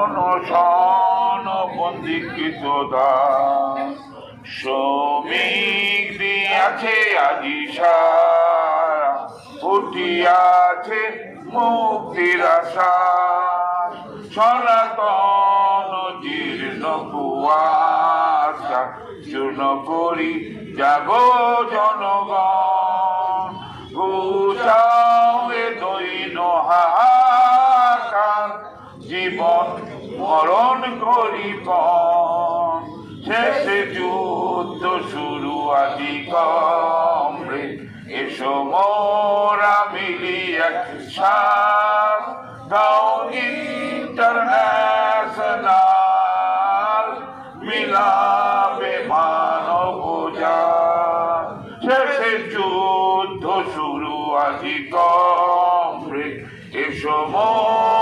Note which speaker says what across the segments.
Speaker 1: অনশন বন্দিকৃত শ্রমিক দিয়াছে আজি সারা ফুটিয়াছে মুক্তির আশা। সনাতন জীর্ণ কুয়াশা, চূর্ণ করি জাগো জনগণ। ঘুষাও এ দৈন হাহাকার। জীবন মরণ করিপন শেষে যুদ্ধ শুরু আজি কমরে এসো মোরা মিলি এক সাথ গাও ইন্টারন্যাশনাল মিলাবে মানব শেষে যুদ্ধ শুরু আজি কমরে এসো মোরা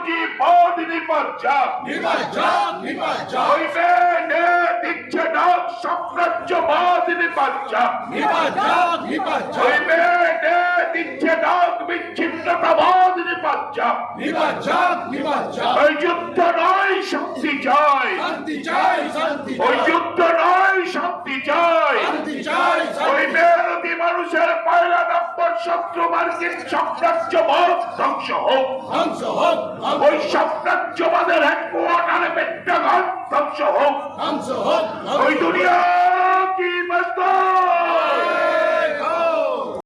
Speaker 1: পুঁজি পদ নির্বাচন।
Speaker 2: নির্বাচন নির্বাচন।
Speaker 1: ওই মেয়েদের দিচ্ছে না সাম্রাজ্যবাদ নির্বাচন।
Speaker 2: নির্বাচন নির্বাচন।
Speaker 1: ওই মেয়েদের দিচ্ছে বিচ্ছিন্নতাবাদ ওই যুদ্ধ নয় শক্তি জয়
Speaker 2: শান্তি জয় শান্তি
Speaker 1: ওই
Speaker 2: চাই
Speaker 1: যুদ্ধ নয় শান্তি চাই
Speaker 2: শান্তি চাই
Speaker 1: ওই
Speaker 2: শান্তি
Speaker 1: মেহনতি মানুষের পয়লা সাম্রাজ্যবাদ ধ্বংস হোক।
Speaker 2: ধ্বংস হোক
Speaker 1: ওই সাম্রাজ্যবাদের এক কোয়ার্টারে পেট্টাঘাত ধ্বংস হোক।
Speaker 2: ধ্বংস হোক
Speaker 1: ওই দুনিয়া